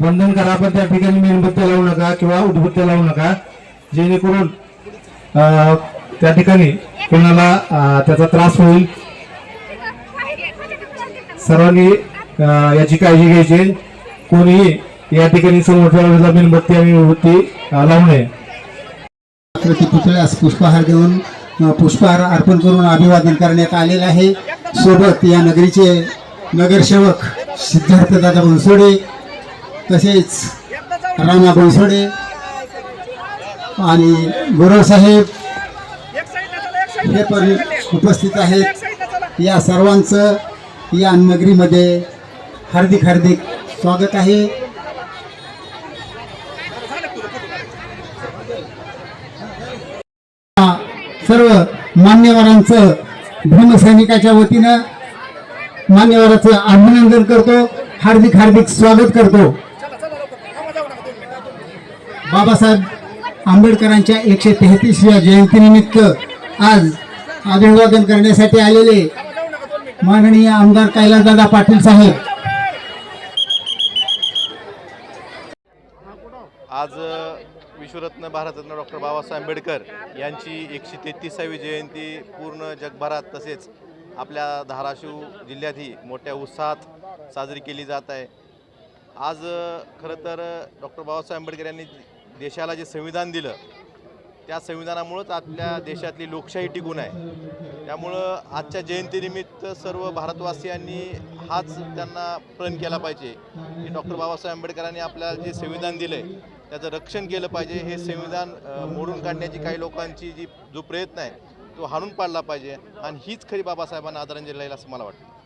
बंधन करा पण त्या ठिकाणी मेणबत्त्या लावू नका किंवा उदबत्त्या लावू नका जेणेकरून त्या ठिकाणी कोणाला त्याचा त्रास होईल. सर्वांनी याची काळजी घ्यायची. कोणीही या ठिकाणी समोर मेणबत्ती आणि उदबत्ती लावू नये. पुतळ्यास पुष्पहार देऊन पुष्पहार अर्पण करून अभिवादन करण्यात आलेलं आहे. सोबत या नगरीचे नगरसेवक सिद्धार्थदादा बनसोडे तसेच रामा बनसोडे आणि गुरुसाहेब हे पण उपस्थित आहेत. या सर्वांचं या नगरीमध्ये हार्दिक हार्दिक स्वागत आहे. सर्व मान्यवरांचं भीमसैनिकाच्या वतीनं मान्यवराचं अभिनंदन करतो. हार्दिक हार्दिक स्वागत करतो. बाबासाहेब आंबेडकरांच्या एकशे तेहतीसव्या जयंतीनिमित्त आज अभिवादन करण्यासाठी आलेले माननीय आमदार कैलासदादा पाटील साहेब. आज विश्वरत्न भारतरत्न डॉक्टर बाबासाहेब आंबेडकर यांची एकशे तेहतीसावी जयंती पूर्ण जगभरात तसेच आपल्या धाराशिव जिल्ह्यातही मोठ्या उत्साहात साजरी केली जात आहे. आज खरं तर डॉक्टर बाबासाहेब आंबेडकर यांनी देशाला जे संविधान दिलं त्या संविधानामुळंच आपल्या देशातली लोकशाही टिकून आहे. त्यामुळं आजच्या जयंतीनिमित्त सर्व भारतवासियांनी हाच त्यांना प्रण केला पाहिजे. की डॉक्टर बाबासाहेब आंबेडकरांनी आपल्याला जे संविधान दिलं आहे त्याचं रक्षण केलं पाहिजे. हे संविधान मोडून काढण्याची काही लोकांची जी जो प्रयत्न आहे तो हाणून पाडला पाहिजे. आणि हीच खरी बाबासाहेबांना आदरांजली राहील असं मला वाटतं.